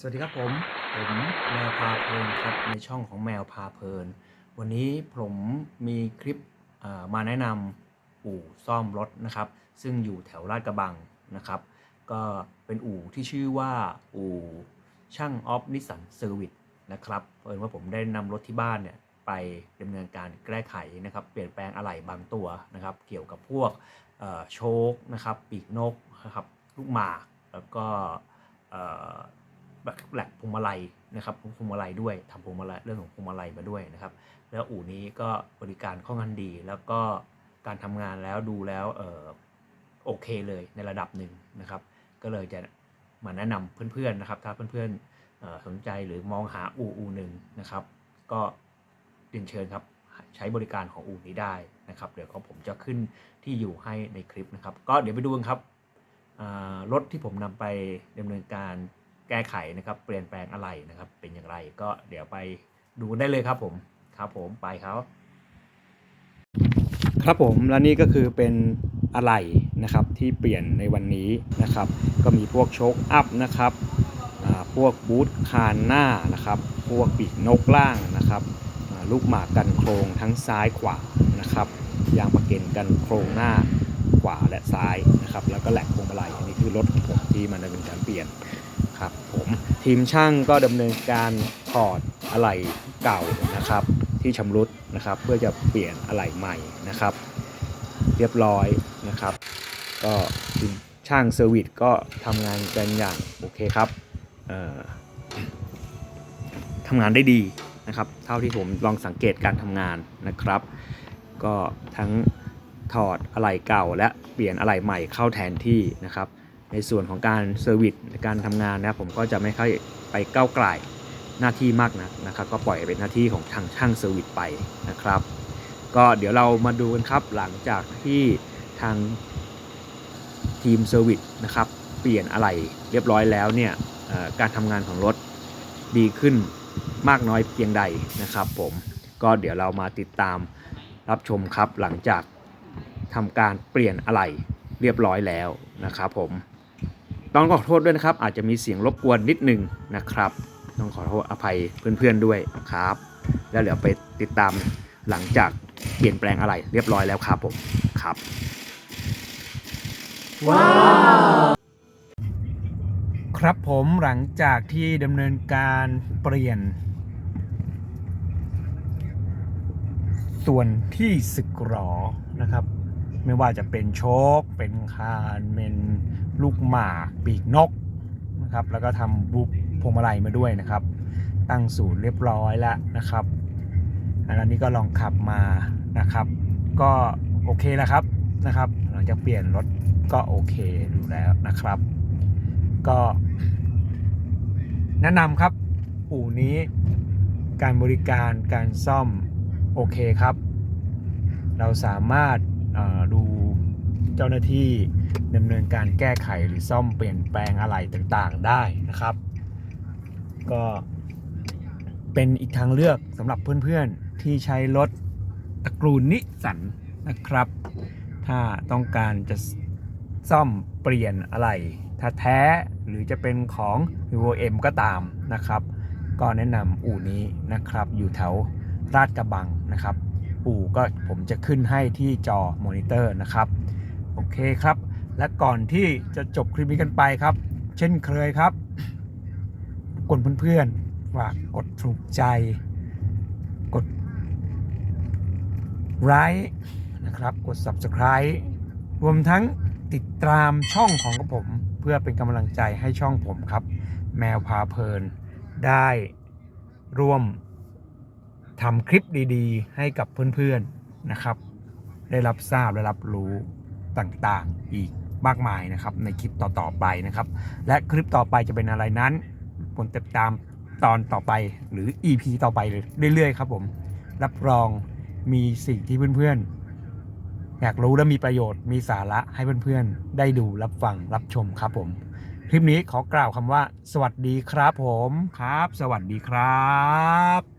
สวัสดีครับผมผมแมวพาเพลินครับในช่องของแมวพาเพลิน วันนี้ผมมีคลิปมาแนะนำอู่ซ่อมรถนะครับ ซึ่งอยู่แถวลาดกระบังนะครับ ก็เป็นอู่ที่ชื่อว่าอู่ช่างออฟนิสสันเซอร์วิสนะครับเพิ่นว่าผมได้นำรถที่บ้านเนี่ยไปดำเนินการแก้ไขนะครับ เปลี่ยนแปลงอะไหล่บางตัวนะครับ เกี่ยวกับพวกโชคนะครับ ปีกนกนะครับลูกหมากแล้วก็ แหลกพวงมาลัยนะครับพวงมาลัยด้วยทำพวงมาลัยเรื่องของพวงมาลัยมาด้วยนะครับ แล้วอู่นี้ก็บริการค่อนข้างดี แล้วก็การทำงานแล้วดูแล้วเออโอเคเลยในระดับหนึ่งนะครับ ก็เลยจะมาแนะนำเพื่อนๆนะครับ ถ้าเพื่อนๆเอ่อสนใจหรือมองหาอู่อู่หนึ่งนะครับ ก็เรียนเชิญครับใช้บริการของอู่นี้ได้นะครับ เดี๋ยวเขาผมจะขึ้นที่อยู่ให้ในคลิปนะครับ ก็เดี๋ยวไปดูกันครับรถที่ผมนำไปดำเนินการ แก้ไขนะครับ เปลี่ยนแปลงอะไรนะครับ เป็นอย่างไรก็เดี๋ยวไปดูได้เลยครับผมครับผมไปครับ ครับผมและนี่ก็คือเป็นอะไหล่นะครับที่เปลี่ยนในวันนี้นะครับ ก็มีพวกโชคอัพนะครับพวกบูทคานหน้านะครับ พวกปีกนกล่างนะครับลูกหมากกันโครงทั้งซ้ายขวานะครับยางประเก็นกันโครงหน้าขวาและซ้ายนะครับ แล้วก็แหลกพวงมาลัยอันนี้คือรถผมที่มันดำเนินการเปลี่ยน ครับผมทีมช่างก็ดำเนินการถอดอะไหล่เก่านะครับ ที่ชำรุดนะครับ เพื่อจะเปลี่ยนอะไหล่ใหม่นะครับ เรียบร้อยนะครับ ก็ทีมช่างเซอร์วิสก็ทำงานกันอย่างโอเคครับทำงานได้ดีนะครับ เท่าที่ผมลองสังเกตการทำงานนะครับ ก็ทั้งถอดอะไหล่เก่าและเปลี่ยนอะไหล่ใหม่เข้าแทนที่นะครับ ในส่วนของการเซอร์วิสการทำงานนะครับผมก็จะไม่ค่อยไปก้าวไกลหน้าที่มากนักนะครับ ก็ปล่อยเป็นหน้าที่ของทางช่างเซอร์วิสไปนะครับ ก็เดี๋ยวเรามาดูกันครับหลังจากที่ทางทีมเซอร์วิสนะครับเปลี่ยนอะไหล่เรียบร้อยแล้วเนี่ยการทำงานของรถดีขึ้นมากน้อยเพียงใดนะครับ ผมก็เดี๋ยวเรามาติดตามรับชมครับหลังจากทำการเปลี่ยนอะไหล่เรียบร้อยแล้วนะครับผม ต้องขอโทษด้วยนะครับ อาจจะมีเสียงรบกวนนิดนึงนะครับ ต้องขอโทษอภัยเพื่อนๆด้วยครับ แล้วเดี๋ยวไปติดตามหลังจากเปลี่ยนแปลงอะไหล่เรียบร้อยแล้วครับผมครับว้าวครับผมหลังจากที่ดำเนินการเปลี่ยน ส่วนที่สึกหรอนะครับ ไม่ว่าจะเป็นโชคเป็นคานเป็นลูกหมากปีกนกนะครับ แล้วก็ทำบุกพวงมาลัยมาด้วยนะครับ ตั้งศูนย์เรียบร้อยแล้วนะครับอันนี้ก็ลองขับมานะครับ ก็โอเคแล้วครับนะครับ หลังจากเปลี่ยนรถก็โอเคดูแล้วนะครับ ก็ แนะนำครับ อู่นี้การบริการการซ่อมโอเคครับ เราสามารถ ดูเจ้าหน้าที่ดำเนินการแก้ไขหรือซ่อมเปลี่ยนแปลงอะไรต่างๆได้นะครับ ก็เป็นอีกทางเลือกสำหรับเพื่อนๆที่ใช้รถตระกูลนิสสันนะครับ ถ้าต้องการจะซ่อมเปลี่ยนอะไร ถ้าแท้หรือจะเป็นของ v i v o M ก็ตามนะครับ ก็แนะนำอู่นี้นะครับอยู่แถวราดกระบังนะครับ อู่ก็ผมจะขึ้นให้ที่จอมอนิเตอร์นะครับ โอเคครับ และก่อนที่จะจบคลิปนี้กันไปครับ เช่นเคยครับกดเพื่อนๆฝากกดถูกใจ กดไลค์นะครับ กด Subscribe รวมทั้งติดตามช่องของผม เพื่อเป็นกำลังใจให้ช่องผมครับ แมวพาเพลินได้ร่วม ทำคลิปดีๆ ให้กับเพื่อนๆนะครับ ได้รับทราบและรับรู้ต่างๆอีกมากมายนะครับ ในคลิปต่อๆไปนะครับ และคลิปต่อไปจะเป็นอะไรนั้นผมติดตามตอนต่อไปหรือ EP ต่อไปเรื่อยๆครับผมรับรองมีสิ่งที่เพื่อนๆ อยากรู้และมีประโยชน์มีสาระให้เพื่อนๆ ได้ดูรับฟังรับชมครับผม คลิปนี้ขอกล่าวคำว่า สวัสดีครับผมครับ สวัสดีครับ